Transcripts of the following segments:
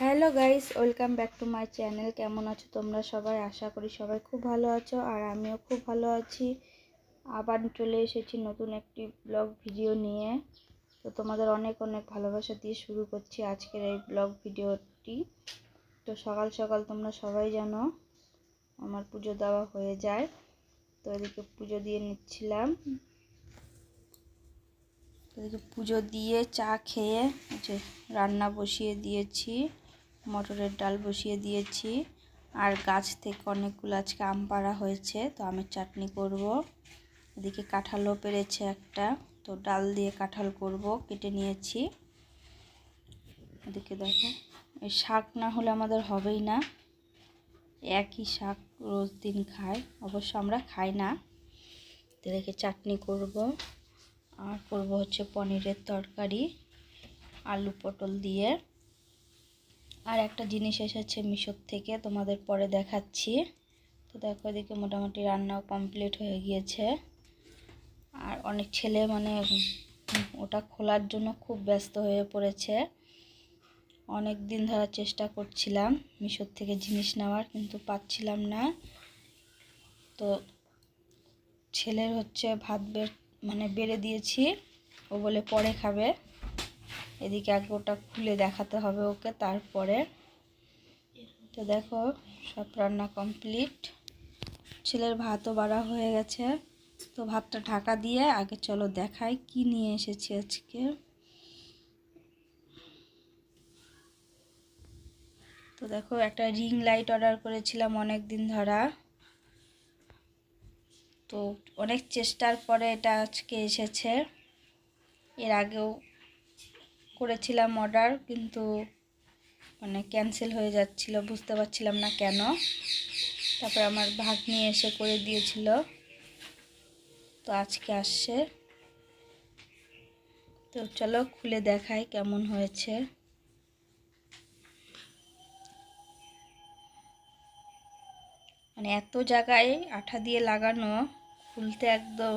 Hello guys, welcome back to my channel. কেমন আছো তোমরা সবাই? আশা করি সবাই খুব ভালো আছো, আর আমিও খুব ভালো আছি। আবার চলে এসেছি নতুন একটি ব্লগ ভিডিও নিয়ে। তো তোমাদের অনেক অনেক ভালোবাসা দিয়ে শুরু করছি আজকের এই ব্লগ ভিডিওটি। তো সকাল সকাল তোমরা সবাই জানো, আমার পুজো দেওয়া হয়ে যায়। তো এদিকে পুজো দিয়ে নিচ্ছিলাম। এদিকে পুজো দিয়ে চা খেয়ে রান্না বসিয়ে দিয়েছি। মটরের ডাল বসিয়ে দিয়েছি। আর গাছ থেকে অনেকগুলো আজকে আম পাড়া হয়েছে, তো আমের চাটনি করব। এদিকে কাঁঠালও পেরেছে একটা, তো ডাল দিয়ে কাঁঠাল করব, কেটে নিয়েছি। এদিকে দেখো, এই শাক না হলে আমাদের হবেই না। একই শাক রোজ দিন খাই, অবশ্য আমরা খাই না। এদিকে চাটনি করব, আর করব হচ্ছে পনিরের তরকারি, আলু পটল দিয়ে। আর একটা জিনিস এসেছে মিশোর থেকে, তোমাদের পরে দেখাচ্ছি। তো দেখো এদিকে মোটামুটি রান্নাও কমপ্লিট হয়ে গিয়েছে। আর অনেক ছেলে মানে ওটা খোলার জন্য খুব ব্যস্ত হয়ে পড়েছে। অনেক দিন ধরে চেষ্টা করছিলাম মিশোর থেকে জিনিস নেওয়ার, কিন্তু পাচ্ছিলাম না। তো ছেলের হচ্ছে ভাত বের মানে বেড়ে দিয়েছি, ও বলে পরে খাবে। এদিকে আগে ওটা খুলে দেখাতে হবে ওকে, তারপরে তো দেখো সব রান্না কমপ্লিট ছেলের ভাতও বাড়া হয়ে গেছে। তো ভাতটা ঢাকা দিয়ে আগে চলো দেখাই কি নিয়ে এসেছি আজকে। তো দেখো একটা রিং লাইট অর্ডার করেছিলাম অনেক দিন ধরা। তো অনেক চেষ্টার পরে এটা আজকে এসেছে। এর আগেও করেছিলাম অর্ডার কিন্তু মানে ক্যান্সেল হয়ে যাচ্ছিল, বুঝতে পারছিলাম না কেন। তারপর আমার ভাগ নিয়ে এসে করে দিয়েছিল। তো আজকে আসছে। তো চলো খুলে দেখাই কেমন হয়েছে। মানে এত জায়গায় আঠা দিয়ে লাগানো, খুলতে একদম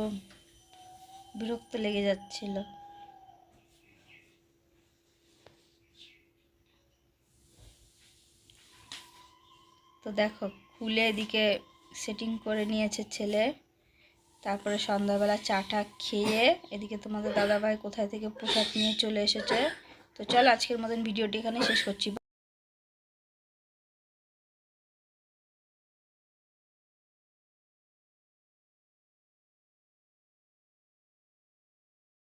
বিরক্ত লেগে যাচ্ছিল। তো দেখো, খুলে এদিকে সেটিং করে নিয়েছে ছেলে। তারপরে সন্ধ্যাবেলা চাটা খেয়ে এদিকে তোমাদের দাদাভাই কোথায় থেকে পোশাক নিয়ে চলে এসেছে। তো চল, আজকের মতন ভিডিওটি এখানে শেষ করছি।